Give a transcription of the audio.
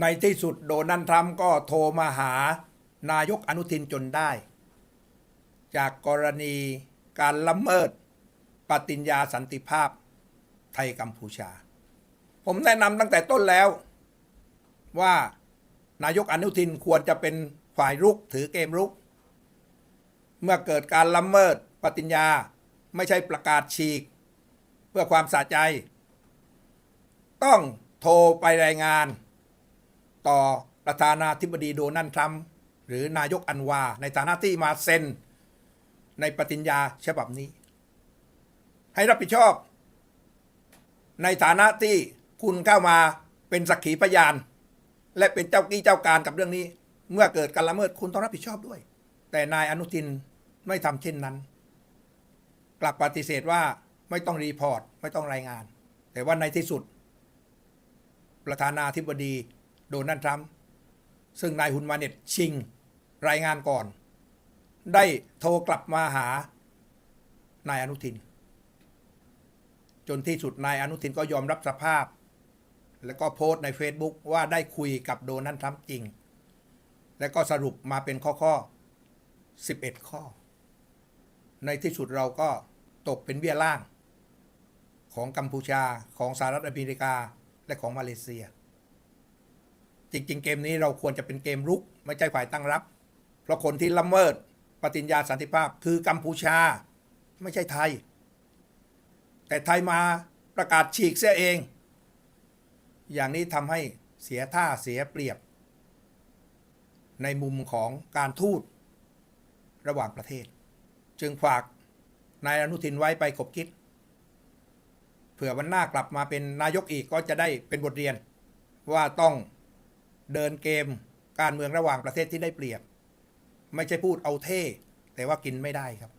ในที่สุดโดนัลด์ทรัมป์ก็โทรมาหานายกอนุทินจนได้ จากกรณีการละเมิดปฏิญญาสันติภาพไทยกัมพูชา ผมแนะนำตั้งแต่ต้นแล้ว ว่านายกอนุทินควรจะเป็นฝ่ายรุกถือเกมรุก เมื่อเกิดการละเมิดปฏิญญาไม่ใช่ประกาศฉีก เพื่อความสะใจ ต้องโทรไปรายงาน ต่อประธานาธิบดีโดนัลด์ทรัมป์หรือนายกอันวา ในฐานะที่มาเซ็น ในปฏิญญาฉบับนี้ ให้รับผิดชอบ ในฐานะที่คุณเข้ามาเป็นสักขีพยาน และเป็นเจ้ากี้เจ้าการกับเรื่องนี้ เมื่อเกิดการละเมิดคุณต้องรับผิดชอบด้วย แต่นายอนุทินไม่ทำเช่นนั้น กลับปฏิเสธว่าไม่ต้องรีพอร์ต ไม่ต้องรายงาน แต่ว่าในที่สุด ประธานาธิบดี โดนัลด์ทรัมป์ซึ่งนายฮุนมาเน็ตชิงรายงานก่อน ได้โทรกลับมาหานายอนุทิน จนที่สุดนายอนุทินก็ยอมรับสภาพ แล้วก็โพสต์ใน Facebook ว่าได้คุยกับโดนัลด์ทรัมป์จริง แล้วก็สรุปมาเป็นข้อข้อ 11 ข้อ ในที่สุดเราก็ตกเป็นเบี้ยล่าง ของกัมพูชาของสหรัฐอเมริกาและของมาเลเซีย จริง ๆ เกมนี้เราควรจะเป็นเกมรุก ไม่ใช่ฝ่ายตั้งรับ เพราะคนที่ละเมิดปฏิญญาสันติภาพคือกัมพูชา ไม่ใช่ไทย แต่ไทยมาประกาศฉีกเสียเอง อย่างนี้ทำให้เสียท่าเสียเปรียบ ในมุมของการทูตระหว่างประเทศ จึงฝากนายอนุทินไว้ไปขบคิด เผื่อวันหน้ากลับมาเป็นนายกอีกก็จะได้เป็นบทเรียนว่าต้อง เดินเกมการเมืองระหว่างประเทศที่ได้เปรียบ ไม่ใช่พูดเอาเท่ แต่ว่ากินไม่ได้ครับ